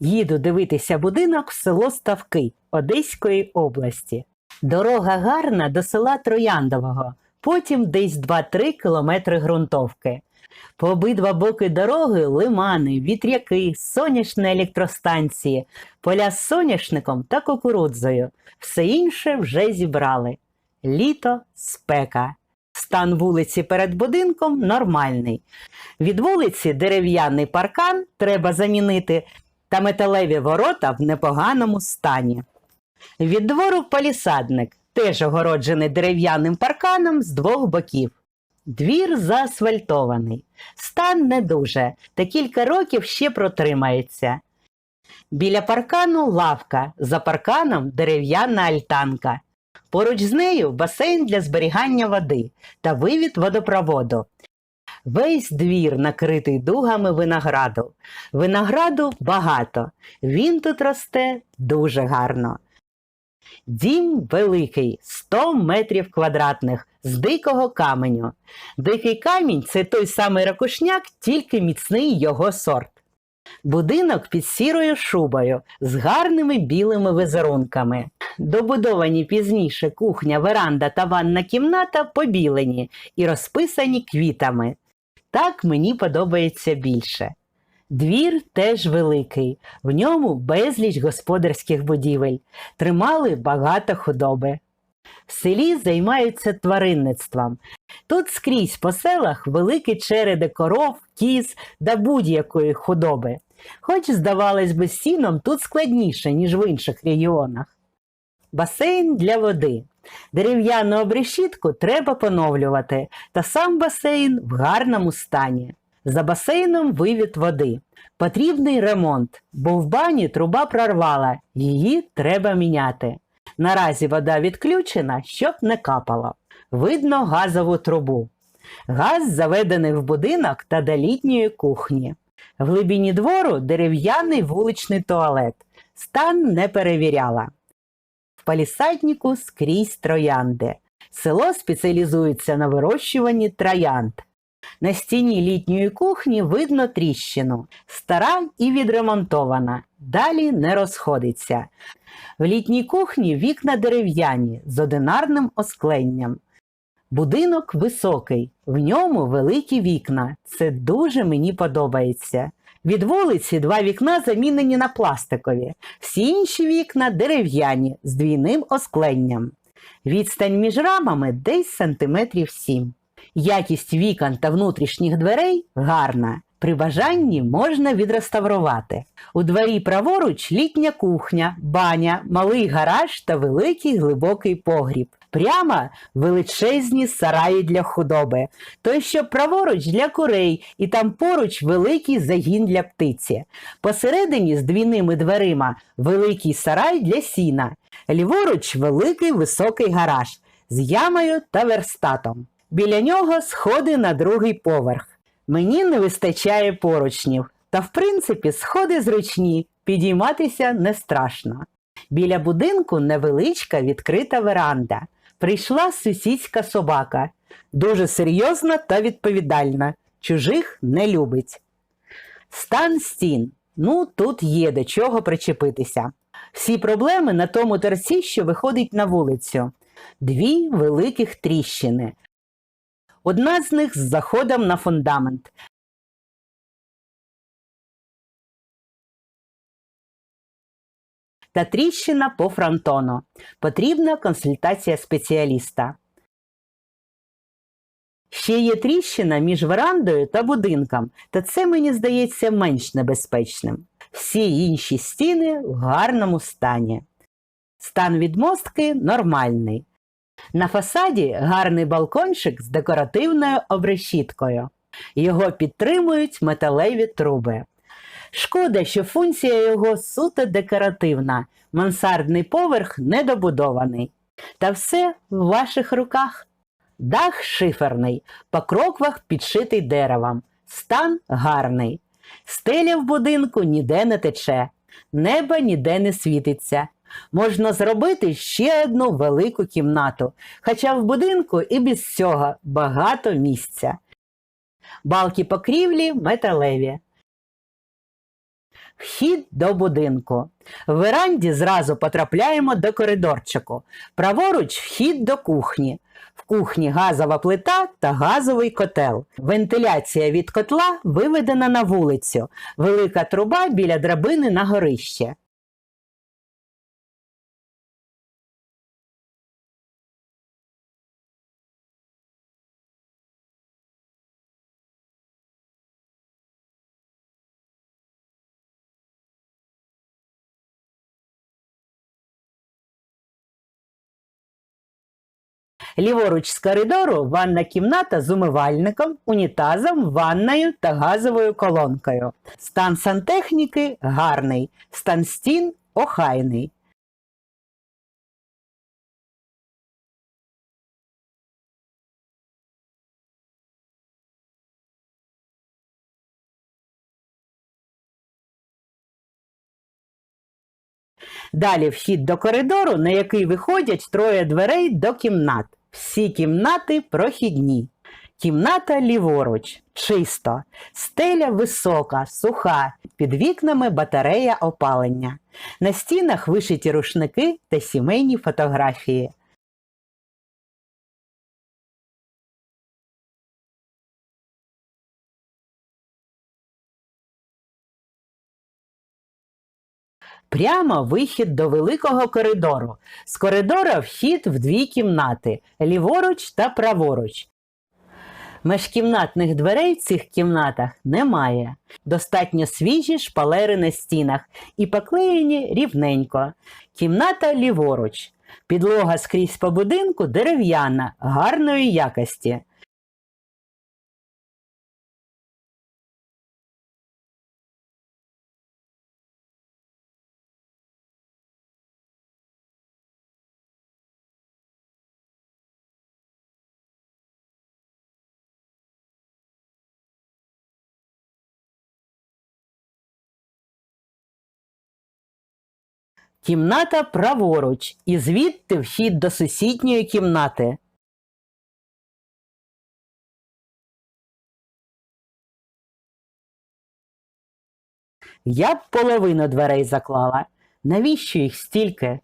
Їду дивитися будинок в село Ставки Одеської області. Дорога гарна до села Трояндового, потім десь 2-3 кілометри ґрунтовки. По обидва боки дороги лимани, вітряки, сонячні електростанції, поля з соняшником та кукурудзою. Все інше вже зібрали. Літо спека. Стан вулиці перед будинком нормальний. Від вулиці дерев'яний паркан треба замінити та металеві ворота в непоганому стані. Від двору палісадник, теж огороджений дерев'яним парканом з двох боків. Двір заасфальтований. Стан не дуже, та кілька років ще протримається. Біля паркану лавка, за парканом дерев'яна альтанка. Поруч з нею басейн для зберігання води та вивід водопроводу. Весь двір накритий дугами винограду. Винограду багато. Він тут росте дуже гарно. Дім великий, 100 метрів квадратних, з дикого каменю. Дикий камінь це той самий ракушняк, тільки міцний його сорт. Будинок під сірою шубою з гарними білими візерунками. Добудовані пізніше кухня, веранда та ванна кімната побілені і розписані квітами. Так мені подобається більше. Двір теж великий, в ньому безліч господарських будівель, тримали багато худоби. В селі займаються тваринництвом. Тут скрізь по селах великі череди коров, кіз та будь-якої худоби. Хоч, здавалось би, сіном тут складніше, ніж в інших регіонах. Басейн для води. Дерев'яну обрешітку треба поновлювати, та сам басейн в гарному стані. За басейном вивід води. Потрібний ремонт, бо в бані труба прорвала, її треба міняти. Наразі вода відключена, щоб не капало. Видно газову трубу. Газ заведений в будинок та до літньої кухні. В глибині двору дерев'яний вуличний туалет. Стан не перевіряла. Палісаднику скрізь троянди. Село спеціалізується на вирощуванні троянд. На стіні літньої кухні видно тріщину, стара і відремонтована, далі не розходиться. В літній кухні вікна дерев'яні з одинарним оскленням. Будинок високий, в ньому великі вікна. Це дуже мені подобається. Від вулиці два вікна замінені на пластикові, всі інші вікна дерев'яні з двійним оскленням. Відстань між рамами десь сантиметрів сім. Якість вікон та внутрішніх дверей гарна. При бажанні можна відреставрувати. У дворі праворуч літня кухня, баня, малий гараж та великий глибокий погріб. Прямо величезні сараї для худоби. Той, що праворуч для курей, і там поруч великий загін для птиці. Посередині з двійними дверима великий сарай для сіна. Ліворуч великий високий гараж з ямою та верстатом. Біля нього сходи на другий поверх. Мені не вистачає поручнів, та в принципі сходи зручні, підійматися не страшно. Біля будинку невеличка відкрита веранда. Прийшла сусідська собака, дуже серйозна та відповідальна, чужих не любить. Стан стін. Ну, тут є до чого причепитися. Всі проблеми на тому торці, що виходить на вулицю. Дві великих тріщини. Одна з них з заходом на фундамент. Та тріщина по фронтону. Потрібна консультація спеціаліста. Ще є тріщина між верандою та будинком, та це мені здається менш небезпечним. Всі інші стіни в гарному стані. Стан відмостки нормальний. На фасаді гарний балкончик з декоративною обрешіткою. Його підтримують металеві труби. Шкода, що функція його суто декоративна, мансардний поверх недобудований. Та все в ваших руках. Дах шиферний, по кроквах підшитий деревом, стан гарний. Стеля в будинку ніде не тече, небо ніде не світиться. Можна зробити ще одну велику кімнату, хоча в будинку і без цього багато місця. Балки покрівлі металеві. Вхід до будинку. В веранді зразу потрапляємо до коридорчику. Праворуч вхід до кухні. В кухні газова плита та газовий котел. Вентиляція від котла виведена на вулицю. Велика труба біля драбини на горище. Ліворуч з коридору ванна кімната з умивальником, унітазом, ванною та газовою колонкою. Стан сантехніки гарний, стан стін охайний. Далі вхід до коридору, на який виходять троє дверей до кімнат. Всі кімнати прохідні. Кімната ліворуч, чисто, стеля висока, суха, під вікнами батарея опалення. На стінах вишиті рушники та сімейні фотографії. Прямо вихід до великого коридору. З коридора вхід в дві кімнати ліворуч та праворуч. Межкімнатних дверей в цих кімнатах немає. Достатньо свіжі шпалери на стінах і поклеєні рівненько. Кімната ліворуч. Підлога скрізь по будинку дерев'яна, гарної якості. Кімната праворуч, і звідти вхід до сусідньої кімнати. Я б половину дверей заклала. Навіщо їх стільки?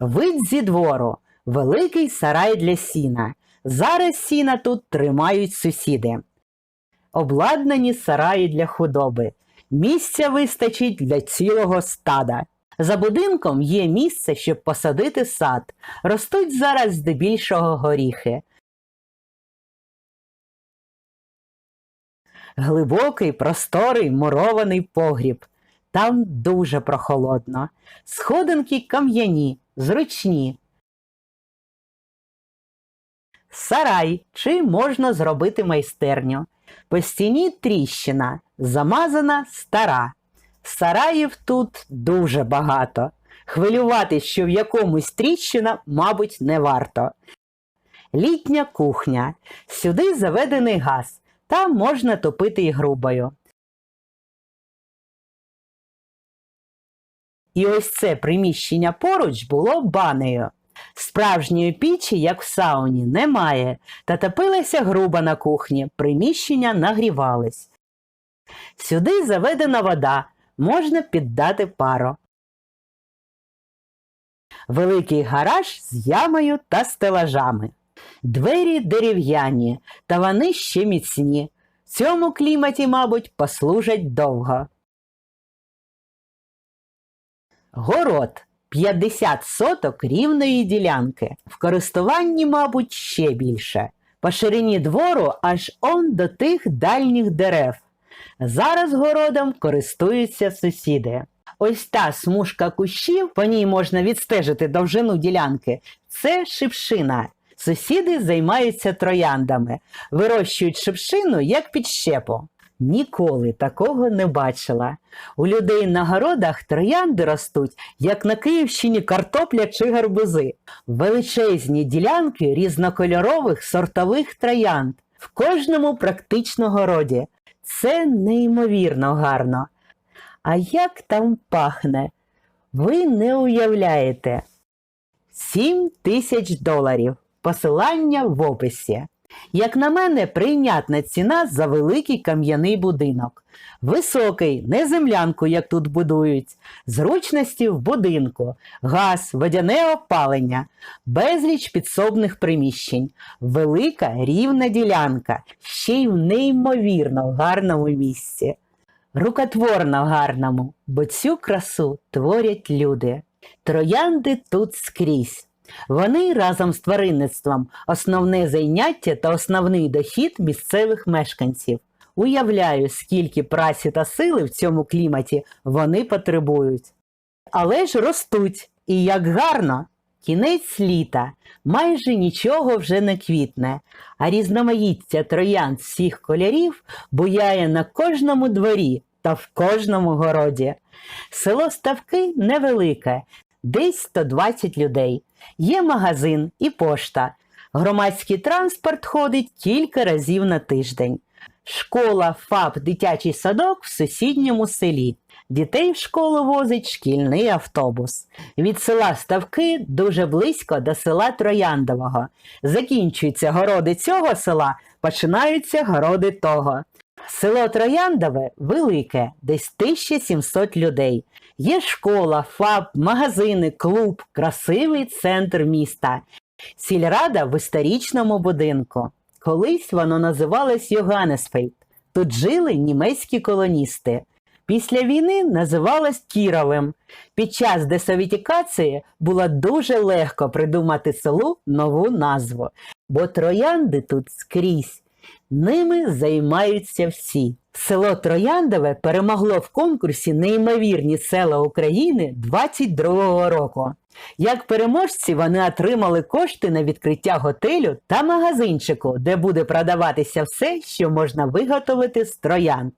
Вид зі двору. Великий сарай для сіна. Зараз сіна тут тримають сусіди. Обладнані сараї для худоби. Місця вистачить для цілого стада. За будинком є місце, щоб посадити сад. Ростуть зараз здебільшого горіхи. Глибокий, просторий, мурований погріб. Там дуже прохолодно. Сходинки кам'яні, зручні. Сарай, чи можна зробити майстерню. По стіні тріщина, замазана стара. Сараїв тут дуже багато. Хвилювати, що в якомусь тріщина, мабуть, не варто. Літня кухня. Сюди заведений газ. Там можна топити і грубою. І ось це приміщення поруч було банею. Справжньої пічі, як в сауні, немає, та топилася груба на кухні, приміщення нагрівались. Сюди заведена вода, можна піддати пару. Великий гараж з ямою та стелажами. Двері дерев'яні, та вони ще міцні. В цьому кліматі, мабуть, послужать довго. Город 50 соток рівної ділянки. В користуванні, мабуть, ще більше. По ширині двору аж он до тих дальніх дерев. Зараз городом користуються сусіди. Ось та смужка кущів, по ній можна відстежити довжину ділянки. Це шипшина. Сусіди займаються трояндами, вирощують шипшину як підщепу. Ніколи такого не бачила. У людей на городах троянди ростуть, як на Київщині картопля чи гарбузи. Величезні ділянки різнокольорових сортових троянд в кожному практично городі. Це неймовірно гарно. А як там пахне? Ви не уявляєте. Сім тисяч доларів. посилання в описі. Як на мене, прийнятна ціна за великий кам'яний будинок. Високий, не землянку, як тут будують, зручності в будинку, газ, водяне опалення, безліч підсобних приміщень, велика рівна ділянка, ще й в неймовірно гарному місці. Рукотворно гарному, бо цю красу творять люди. Троянди тут скрізь. Вони разом з тваринництвом основне зайняття та основний дохід місцевих мешканців. Уявляю, скільки праці та сили в цьому кліматі вони потребують. Але ж ростуть, і як гарно! Кінець літа, майже нічого вже не квітне, а різноманіття троянд всіх кольорів буяє на кожному дворі та в кожному городі. Село Ставки невелике, десь 120 людей. Є магазин і пошта. Громадський транспорт ходить кілька разів на тиждень. Школа, ФАП, дитячий садок в сусідньому селі. Дітей в школу возить шкільний автобус. Від села Ставки дуже близько до села Трояндового. Закінчуються городи цього села, починаються городи того. Село Трояндове велике, десь 1700 людей. Є школа, ФАП, магазини, клуб, красивий центр міста. Сільрада в історичному будинку. Колись воно називалось Йоганнесфельд. Тут жили німецькі колоністи. Після війни називалось Кіровим. Під час десовітікації було дуже легко придумати селу нову назву, бо троянди тут скрізь. Ними займаються всі. Село Трояндове перемогло в конкурсі Неймовірні села України 22-го року. Як переможці вони отримали кошти на відкриття готелю та магазинчику, де буде продаватися все, що можна виготовити з троянд.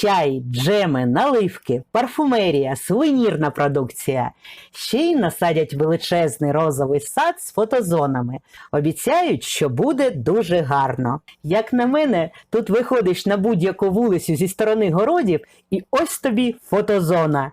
Чай, джеми, наливки, парфумерія, сувенірна продукція. Ще й насадять величезний розовий сад з фотозонами. Обіцяють, що буде дуже гарно. Як на мене, тут виходиш на будь-яку вулицю зі сторони городів, і ось тобі фотозона.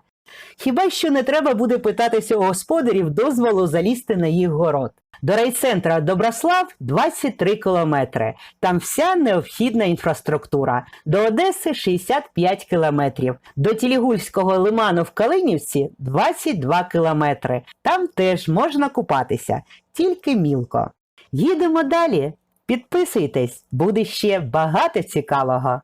Хіба що не треба буде питатися у господарів дозволу залізти на їх город. До райцентра Доброслав 23 кілометри. Там вся необхідна інфраструктура. До Одеси 65 кілометрів. До Тілігульського лиману в Калинівці 22 кілометри. Там теж можна купатися, тільки мілко. Їдемо далі. Підписуйтесь, буде ще багато цікавого.